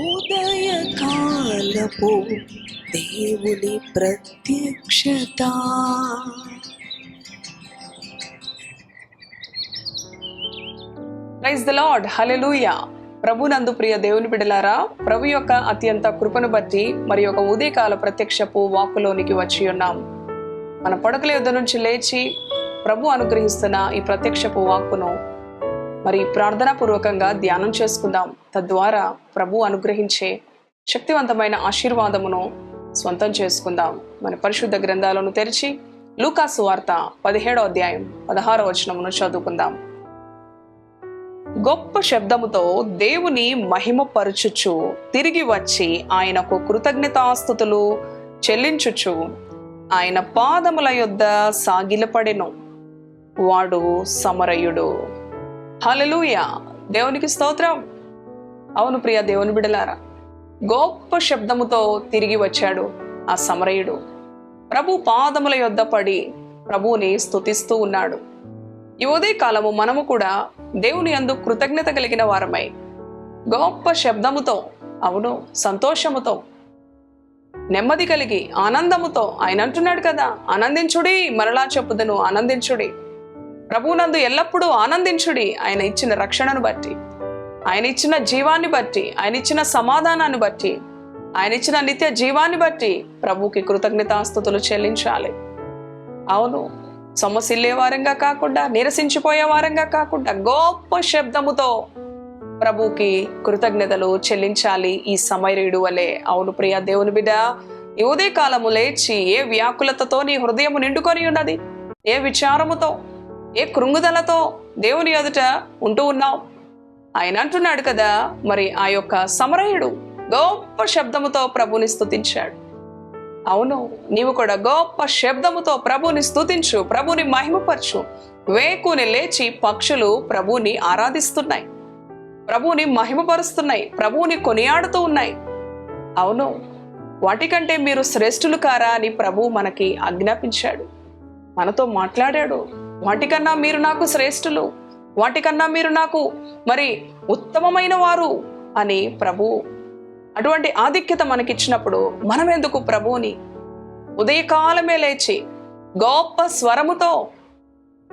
ఉదయకాలపు దేవుని ప్రత్యక్షత. ప్రైజ్ ద లార్డ్ హలెలూయా ప్రభునందు ప్రియ దేవుని బిడలారా ప్రభు యొక్క అత్యంత కృపను బట్టి మరి ఒక ఉదయకాల ప్రత్యక్షపు వాక్కులోనికి వచ్చి ఉన్నాం. మన పడకల యుద్ధ నుంచి లేచి ప్రభు అనుగ్రహిస్తున్న ఈ ప్రత్యక్షపు వాక్కును మరి ప్రార్థనాపూర్వకంగా ధ్యానం చేసుకుందాం. తద్వారా ప్రభు అనుగ్రహించే శక్తివంతమైన ఆశీర్వాదమును స్వంతం చేసుకుందాం. మన పరిశుద్ధ గ్రంథాలను తెరిచి లూకాసు వార్త పదిహేడో అధ్యాయం పదహారో వచనమును చదువుకుందాం. గొప్ప శబ్దముతో దేవుని మహిమపరుచుచు తిరిగి వచ్చి ఆయనకు కృతజ్ఞతాస్థుతులు చెల్లించుచు ఆయన పాదముల యొద్ద సాగిలపడెను. వాడు సమరయుడు. హలలుయా దేవునికి స్తోత్రం. అవును ప్రియ దేవుని బిడలారా గొప్ప శబ్దముతో తిరిగి వచ్చాడు ఆ సమరయుడు. ప్రభు పాదముల యొద్ద పడి ప్రభువుని స్తుతిస్తూ ఉన్నాడు. ఈ ఉదయ కాలము మనము కూడా దేవుని యందు కృతజ్ఞత కలిగిన వారమై గొప్ప శబ్దముతో అవును సంతోషముతో నెమ్మది కలిగి ఆనందముతో ఆయన అంటున్నాడు కదా ఆనందించుడి మరలా చెప్పుదను ఆనందించుడి. ప్రభువునందు ఎల్లప్పుడూ ఆనందించుడి. ఆయన ఇచ్చిన రక్షణను బట్టి ఆయన ఇచ్చిన జీవాన్ని బట్టి ఆయన ఇచ్చిన సమాధానాన్ని బట్టి ఆయన ఇచ్చిన నిత్య జీవాన్ని బట్టి ప్రభుకి కృతజ్ఞతాస్థుతులు చెల్లించాలి. అవును సొమ్మసిల్లే వారంగా కాకుండా నిరసించిపోయే వారంగా కాకుండా గొప్ప శబ్దముతో ప్రభుకి కృతజ్ఞతలు చెల్లించాలి ఈ సమయరుడు వలె. అవును ప్రియ దేవుని బిడ్డ ఈ కాలము లేచి ఏ వ్యాకులతతో నీ హృదయము నిండుకొని ఉన్నది? ఏ విచారముతో? ఏ కృంగుదలతో దేవుని ఎదుట ఉంటూ ఉన్నావు? ఆయన అంటున్నాడు కదా మరి ఆ యొక్క సమరయుడు గొప్ప శబ్దముతో ప్రభుని స్తుతించాడు. అవును నీవు కూడా గొప్ప శబ్దముతో ప్రభుని స్తుతించు ప్రభుని మహిమపరచు. వేకుని లేచి పక్షులు ప్రభుని ఆరాధిస్తున్నాయి. ప్రభుని మహిమపరుస్తున్నాయి ప్రభుని కొనియాడుతూ ఉన్నాయి. అవును వాటికంటే మీరు శ్రేష్ఠులు కారా అని ప్రభు మనకి ఆజ్ఞాపించాడు. మనతో మాట్లాడాడు. వాటికన్నా మీరు నాకు శ్రేష్ఠులు వాటికన్నా మీరు నాకు మరి ఉత్తమమైన వారు అని ప్రభు అటువంటి ఆధిక్యత మనకిచ్చినప్పుడు మనం ఎందుకు ప్రభువుని? ఉదయకాలమే లేచి గొప్ప స్వరముతో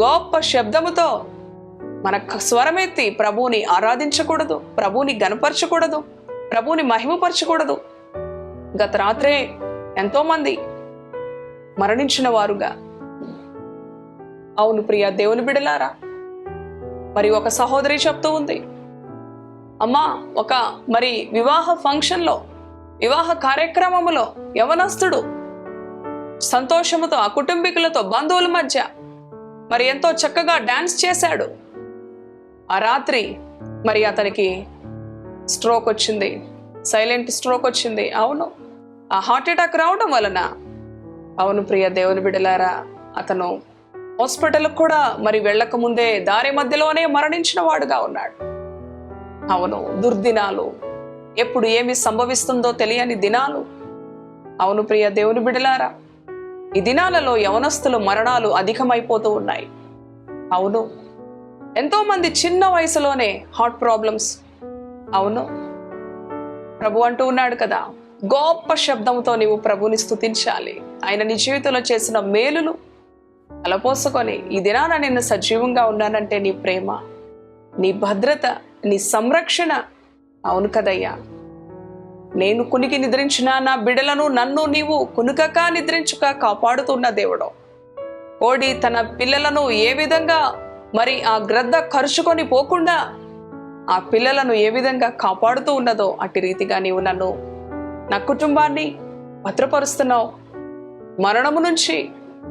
గొప్ప శబ్దముతో మన స్వరమెత్తి ప్రభువుని ఆరాధించకూడదు ప్రభువుని గనపరచకూడదు ప్రభువుని మహిమపరచకూడదు. గత రాత్రే ఎంతోమంది మరణించిన వారుగా అవును ప్రియ దేవుని బిడలారా. మరి ఒక సహోదరి చెప్తూ ఉంది. అమ్మా ఒక మరి వివాహ ఫంక్షన్లో వివాహ కార్యక్రమములో యవనస్తుడు సంతోషముతో ఆ కుటుంబీకులతో బంధువుల మధ్య మరి ఎంతో చక్కగా డాన్స్ చేశాడు. ఆ రాత్రి మరి అతనికి స్ట్రోక్ వచ్చింది. సైలెంట్ స్ట్రోక్ వచ్చింది. అవును ఆ హార్ట్ అటాక్ రావడం వలన. అవును ప్రియ దేవుని బిడలారా అతను హాస్పిటల్కి కూడా మరి వెళ్ళక ముందే దారి మధ్యలోనే మరణించిన వాడుగా ఉన్నాడు. అవును దుర్దినాలు ఎప్పుడు ఏమి సంభవిస్తుందో తెలియని దినాలు. అవును ప్రియ దేవుని బిడలారా ఈ దినాలలో యవనస్తుల మరణాలు అధికమైపోతూ ఉన్నాయి. అవును ఎంతో మంది చిన్న వయసులోనే హార్ట్ ప్రాబ్లమ్స్. అవును ప్రభు అంటూ ఉన్నాడు కదా గొప్ప శబ్దంతో నీవు ప్రభుని స్థుతించాలి ఆయన నీ జీవితంలో చేసిన మేలులు తలపోసుకొని ఈ దినాన నేను సజీవంగా ఉన్నానంటే నీ ప్రేమ నీ భద్రత నీ సంరక్షణ అవును కదయ్యా. నేను కునికి నిద్రించిన నా బిడలను నన్ను నీవు కునుకక నిద్రించుక కాపాడుతున్న దేవుడు. కోడి తన పిల్లలను ఏ విధంగా మరి ఆ గ్రద్ద కరుచుకొని పోకుండా ఆ పిల్లలను ఏ విధంగా కాపాడుతూ ఉన్నదో అట్టి రీతిగా నీవు నన్ను నా కుటుంబాన్ని భద్రపరుస్తున్నావు. మరణము నుంచి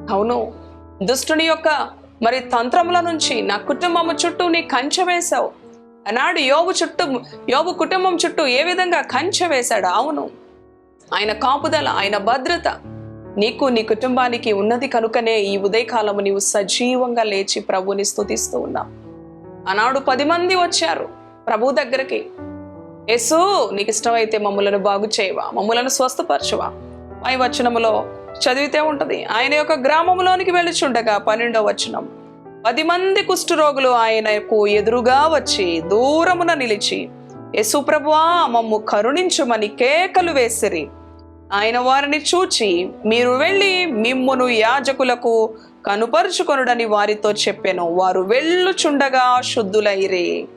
అవును దుష్టుని యొక్క మరి తంత్రముల నుంచి నా కుటుంబము చుట్టూ నీ కంచె వేశావు. ఆనాడు యోబు చుట్టూ యోబు కుటుంబం చుట్టూ ఏ విధంగా కంచె వేశాడు? అవును. ఆయన కాపుదల ఆయన భద్రత నీకు నీ కుటుంబానికి ఉన్నది కనుకనే ఈ ఉదయకాలము నీవు సజీవంగా లేచి ప్రభుని స్థుతిస్తూ ఉన్నావు. ఆనాడు పది మంది వచ్చారు ప్రభు దగ్గరికి. యేసు నీకు ఇష్టమైతే మమ్ములను బాగు చేయవా? మమ్ములను స్వస్థపరచువా? పై వచనములో చదివితే ఉంటుంది. ఆయన యొక్క గ్రామములోనికి వెళ్ళుచుండగా పన్నెండో వచనం. పది మంది కుష్ఠరోగులు ఆయనకు ఎదురుగా వచ్చి దూరమున నిలిచి యశుప్రభువా మమ్ము కరుణించుమని కేకలు వేసిరి. ఆయన వారిని చూచి మీరు వెళ్ళి మిమ్మును యాజకులకు కనుపరుచుకొనుడని వారితో చెప్పాను. వారు వెళ్ళుచుండగా శుద్ధులైరి.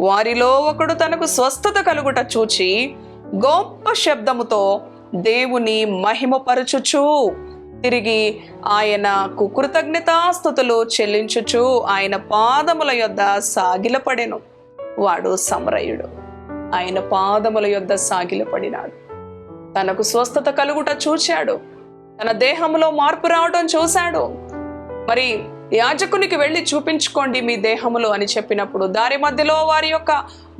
వారిలో ఒకడు తనకు స్వస్థత కలుగుట చూచి గొప్ప శబ్దముతో దేవుని మహిమపరచుచు తిరిగి ఆయనకు కృతజ్ఞతాస్థుతులు చెల్లించుచు ఆయన పాదముల యొద్ద సాగిలపడెను. వాడు సమరయుడు. ఆయన పాదముల యొద్ద సాగిలపడినాడు. తనకు స్వస్థత కలుగుట చూశాడు తన దేహంలో మార్పు రావడం చూశాడు. మరి యాజకునికి వెళ్ళి చూపించుకోండి మీ దేహములు అని చెప్పినప్పుడు దారి మధ్యలో వారి యొక్క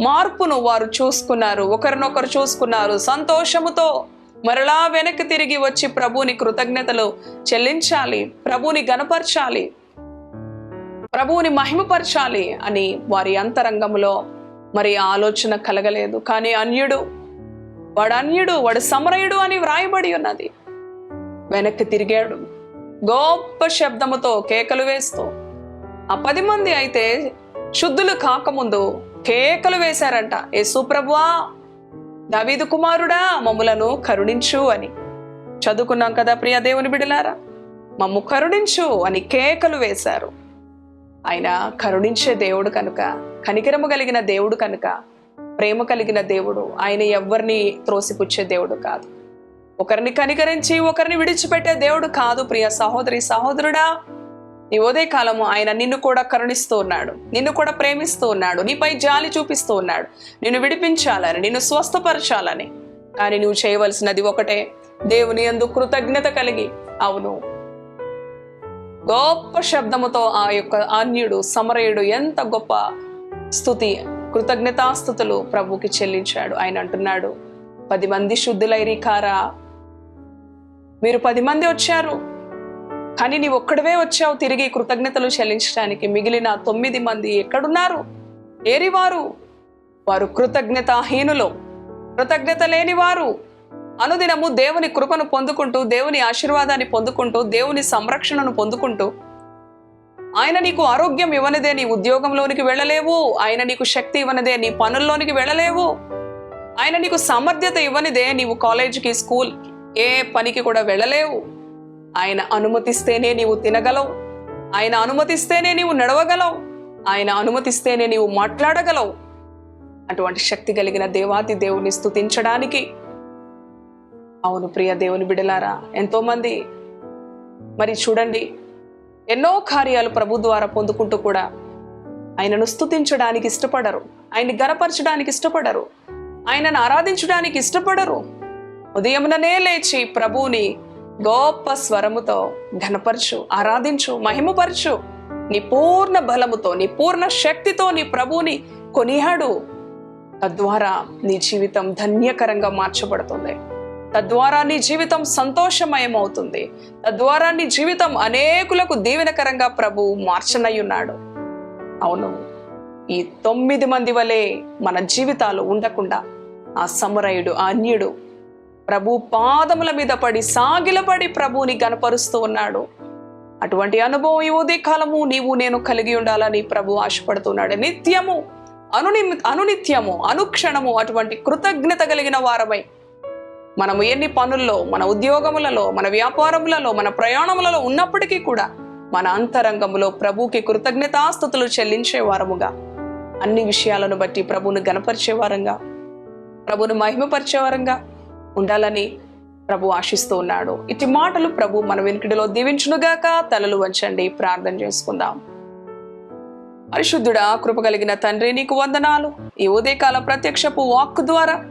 మార్పును వారు చూసుకున్నారు. ఒకరినొకరు చూసుకున్నారు సంతోషముతో. మరలా వెనక్కి తిరిగి వచ్చి ప్రభుని కృతజ్ఞతలు చెల్లించాలి ప్రభుని గనపరచాలి ప్రభువుని మహిమపరచాలి అని వారి అంతరంగంలో మరి ఆలోచన కలగలేదు. కానీ అన్యుడు వాడు అన్యుడు వాడు సమరయుడు అని వ్రాయబడి ఉన్నది. వెనక్కి తిరిగాడు. గొప్ప శబ్దముతో కేకలు వేస్తూ ఆ పది మంది అయితే శుద్ధులు కాకముందు కేకలు వేశారంట. ఏ సుప్రభువా దావీదు కుమారుడా మమ్ములను కరుణించు అని. చదువుకున్నాం కదా ప్రియ దేవుని బిడలారా? మమ్ము కరుణించు అని కేకలు వేశారు. ఆయన కరుణించే దేవుడు కనుక కనికరము కలిగిన దేవుడు కనుక ప్రేమ కలిగిన దేవుడు ఆయన ఎవరిని త్రోసిపుచ్చే దేవుడు కాదు. ఒకరిని కనికరించి ఒకరిని విడిచిపెట్టే దేవుడు కాదు ప్రియ సహోదరి సహోదరుడా. ఈ ఉదయ కాలము ఆయన నిన్ను కూడా కరుణిస్తూ ఉన్నాడు. నిన్ను కూడా ప్రేమిస్తూ ఉన్నాడు. నీపై జాలి చూపిస్తూ ఉన్నాడు. నిన్ను విడిపించాలని నిన్ను స్వస్థపరచాలని. కానీ నువ్వు చేయవలసినది ఒకటే దేవుని యందు కృతజ్ఞత కలిగి అవును. గొప్ప శబ్దముతో ఆ యొక్క అన్యుడు సమరయుడు ఎంత గొప్ప స్థుతి కృతజ్ఞతాస్థుతులు ప్రభుకి చెల్లించాడు. ఆయన అంటున్నాడు పది మంది శుద్ధులైరి కారా మీరు పది మంది వచ్చారు. కానీ నీవు ఒక్కడవే వచ్చావు తిరిగి కృతజ్ఞతలు చెల్లించడానికి. మిగిలిన తొమ్మిది మంది ఎక్కడున్నారు? ఏరివారు? వారు కృతజ్ఞతాహీనులు. కృతజ్ఞత లేని వారు అనుదినము దేవుని కృపను పొందుకుంటూ దేవుని ఆశీర్వాదాన్ని పొందుకుంటూ దేవుని సంరక్షణను పొందుకుంటూ ఆయన నీకు ఆరోగ్యం ఇవ్వనిదే నీ ఉద్యోగంలోనికి వెళ్ళలేవు. ఆయన నీకు శక్తి ఇవ్వనిదే నీ పనుల్లోనికి వెళ్ళలేవు. ఆయన నీకు సమర్థ్యత ఇవ్వనిదే నీవు కాలేజీకి స్కూల్ ఏ పనికి కూడా వెళ్ళలేవు. ఆయన అనుమతిస్తేనే నీవు తినగలవు. ఆయన అనుమతిస్తేనే నీవు నడవగలవు. ఆయన అనుమతిస్తేనే నీవు మాట్లాడగలవు. అటువంటి శక్తి కలిగిన దేవాతి దేవుని స్తుతించడానికి అవును ప్రియ దేవుని బిడలారా ఎంతోమంది మరి చూడండి ఎన్నో కార్యాలు ప్రభు ద్వారా పొందుకుంటూ కూడా ఆయనను స్తుతించడానికి ఇష్టపడరు. ఆయన్ని గనపరచడానికి ఇష్టపడరు. ఆయనను ఆరాధించడానికి ఇష్టపడరు. ఉదయముననే లేచి ప్రభువుని గొప్ప స్వరముతో ఘనపరచు ఆరాధించు మహిమపరచు. నీ పూర్ణ బలముతో నీ పూర్ణ శక్తితో నీ ప్రభువుని కొనియాడు. తద్వారా నీ జీవితం ధన్యకరంగా మార్చబడుతుంది. తద్వారా నీ జీవితం సంతోషమయం అవుతుంది తద్వారా నీ జీవితం అనేకులకు దీవెనకరంగా ప్రభు మార్చనయ్యున్నాడు. అవును ఈ తొమ్మిది మంది వలె మన జీవితాలు ఉండకుండా ఆ సమరయుడు ఆ అన్యుడు ప్రభు పాదముల మీద పడి సాగిలపడి ప్రభుని గనపరుస్తూ ఉన్నాడు. అటువంటి అనుభవం ఈ ఉదయ కాలము నీవు నేను కలిగి ఉండాలని ప్రభు ఆశపడుతున్నాడు. నిత్యము అనుని అనునిత్యము అనుక్షణము అటువంటి కృతజ్ఞత కలిగిన వారమై మనము ఎన్ని పనుల్లో మన ఉద్యోగములలో మన వ్యాపారములలో మన ప్రయాణములలో ఉన్నప్పటికీ కూడా మన అంతరంగములో ప్రభుకి కృతజ్ఞతాస్థుతులు చెల్లించే వారముగా అన్ని విషయాలను బట్టి ప్రభును గనపరిచే వారంగా ప్రభును మహిమపరిచే వారంగా ఉండాలని ప్రభు ఆశిస్తూ ఉన్నాడు. ఇటు మాటలు ప్రభు మన వెనుకడిలో దీవించునుగాక తలలు వంచండి. ప్రార్థన చేసుకుందాం. పరిశుద్ధుడా కృప కలిగిన తండ్రి నీకు వందనాలు. ఈ ఉదయకాల ప్రత్యక్షపు వాక్ ద్వారా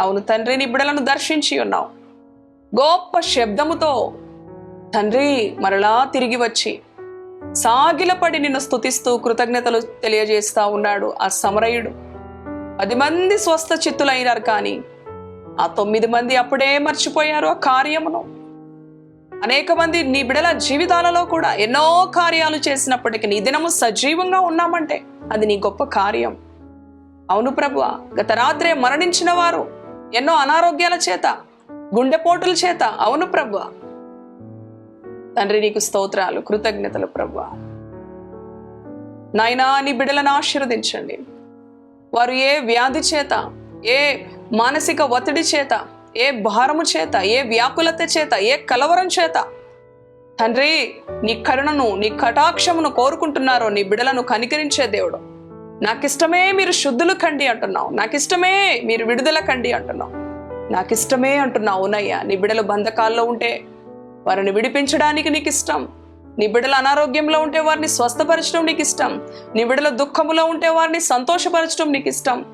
అవును తండ్రి నీ బిడలను దర్శించి ఉన్నావు. గొప్ప శబ్దముతో తండ్రి మరలా తిరిగి వచ్చి సాగిలపడి నిన్ను స్తుతిస్తూ కృతజ్ఞతలు తెలియజేస్తా ఉన్నాడు. ఆ సమరయుడు. పది మంది స్వస్థ చిత్తులైనారు కానీ ఆ తొమ్మిది మంది అప్పుడే మర్చిపోయారు ఆ కార్యమును. అనేక మంది నీ బిడల జీవితాలలో కూడా ఎన్నో కార్యాలు చేసినప్పటికీ నీ దినము సజీవంగా ఉన్నామంటే అది నీ గొప్ప కార్యం. అవును ప్రభు గత రాత్రే మరణించిన వారు ఎన్నో అనారోగ్యాల చేత గుండెపోటుల చేత అవును ప్రభు తండ్రి నీకు స్తోత్రాలు కృతజ్ఞతలు ప్రభు నాయనా నీ బిడలను ఆశీర్వదించండి. వారు ఏ వ్యాధి చేత ఏ మానసిక ఒత్తిడి చేత ఏ భారము చేత ఏ వ్యాకులత చేత ఏ కలవరం చేత తండ్రి నీ కరుణను నీ కటాక్షమును కోరుకుంటున్నారో నీ బిడలను కనికరించే దేవుడు. నాకిష్టమే మీరు శుద్ధులు కండి అంటున్నావు. నాకిష్టమే మీరు విడుదల కండి అంటున్నావు. నాకిష్టమే అంటున్నావు అవునయ్యా నీ బిడలు బంధకాల్లో ఉంటే వారిని విడిపించడానికి నీకు ఇష్టం నీ బిడ్డల అనారోగ్యంలో ఉంటే వారిని స్వస్థపరచడం నీకు ఇష్టం నీ బిడ్డల దుఃఖములో ఉంటే వారిని సంతోషపరచడం నీకు ఇష్టం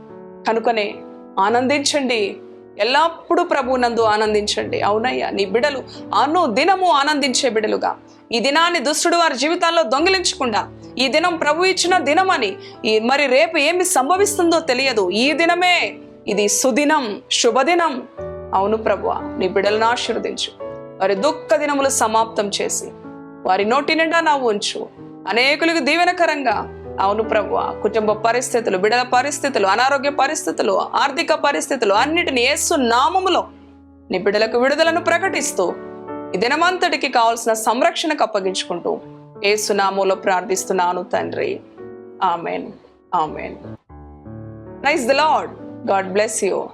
కనుకనే ఆనందించండి. ఎల్లప్పుడూ ప్రభు నందు ఆనందించండి. అవునయ్యా నీ బిడలు అను దినము ఆనందించే బిడలుగా. ఈ దినాన్ని దుష్టుడు వారి జీవితాల్లో దొంగిలించకుండా ఈ దినం ప్రభు ఇచ్చిన దినమని ఈ మరి రేపు ఏమి సంభవిస్తుందో తెలియదు. ఈ దినమే ఇది సుదినం శుభదినం. అవును ప్రభు నీ బిడలను ఆశీర్వదించు. వారి దుఃఖ దినములు సమాప్తం చేసి వారి నోటి నిండా నవ్వు ఉంచు. అనేకులకు దీవెనకరంగా అవును ప్రభు కుటుంబ పరిస్థితులు బిడల పరిస్థితులు అనారోగ్య పరిస్థితులు ఆర్థిక పరిస్థితులు అన్నిటిని ఏసు నామములో నీ బిడలకు విడుదలను ప్రకటిస్తూ ఈ దినమంతటికి కావాల్సిన సంరక్షణకు అప్పగించుకుంటూ ఏసునామంలో ప్రార్థిస్తున్నాను తండ్రి. Amen. Amen. Nice the lord. God bless you.